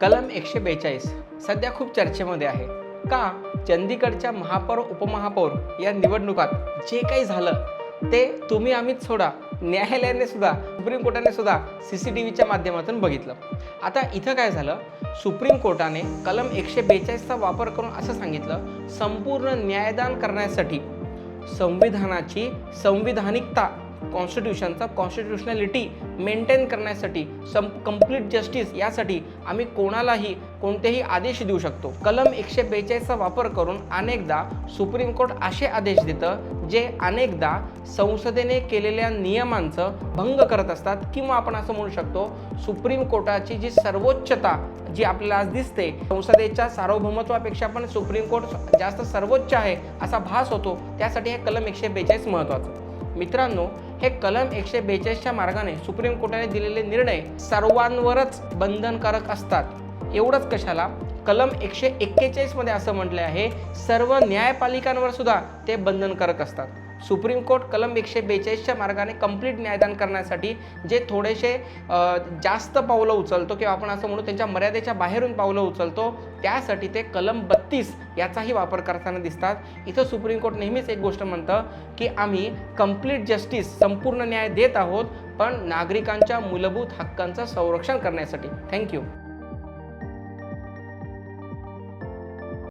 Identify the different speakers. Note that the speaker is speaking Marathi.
Speaker 1: कलम एकशे बेचाळीस सध्या खूप चर्चेमध्ये आहे. का? चंदीगडच्या महापौर उपमहापौर या निवडणुकात जे काही झालं ते तुम्ही आम्हीच सोडा न्यायालयाने सुद्धा सुप्रीम कोर्टाने सुद्धा सी सी टी व्हीच्या माध्यमातून बघितलं. आता इथं काय झालं? सुप्रीम कोर्टाने कलम एकशे बेचाळीसचा वापर करून असं सांगितलं संपूर्ण न्यायदान करण्यासाठी संविधानाची संविधानिकता कॉन्स्टिट्यूशनचा कॉन्स्टिट्युशनॅलिटी मेंटेन करण्यासाठी सम कंप्लीट जस्टिस यासाठी आम्ही कोणालाही कोणतेही आदेश देऊ शकतो. कलम एकशे बेचाळीसचा वापर करून अनेकदा सुप्रीम कोर्ट असे आदेश देतं जे अनेकदा संसदेने केलेल्या नियमांचं भंग करत असतात. किंवा आपण असं म्हणू शकतो सुप्रीम कोर्टाची जी सर्वोच्चता जी आपल्याला आज दिसते संसदेच्या सार्वभौमत्वापेक्षा पण सुप्रीम कोर्ट जास्त सर्वोच्च आहे असा भास होतो. त्यासाठी हे कलम एकशे बेचाळीस महत्त्वाचं मित्रांनो हे कलम एकशे बेचाळीसच्या मार्गाने सुप्रीम कोर्टाने दिलेले निर्णय सर्वांवरच बंधनकारक असतात. एवढंच कशाला? कलम एकशे एक्केचाळीसमध्ये असं म्हटलं आहे सर्व न्यायपालिकांवर सुद्धा ते बंधनकारक असतात. सुप्रीम कोर्ट कलम एकशे बेचाळीसच्या मार्गाने कंप्लीट न्यायदान करण्यासाठी जे थोडेसे जास्त पावलं उचलतो किंवा आपण असं म्हणू त्यांच्या मर्यादेच्या बाहेरून पावलं उचलतो त्यासाठी ते कलम बत्तीस याचाही वापर करताना दिसतात. इथं सुप्रीम कोर्ट नेहमीच एक गोष्ट म्हणतं की आम्ही कंप्लीट जस्टिस संपूर्ण न्याय देत आहोत पण नागरिकांच्या मूलभूत हक्कांचं संरक्षण करण्यासाठी. थँक्यू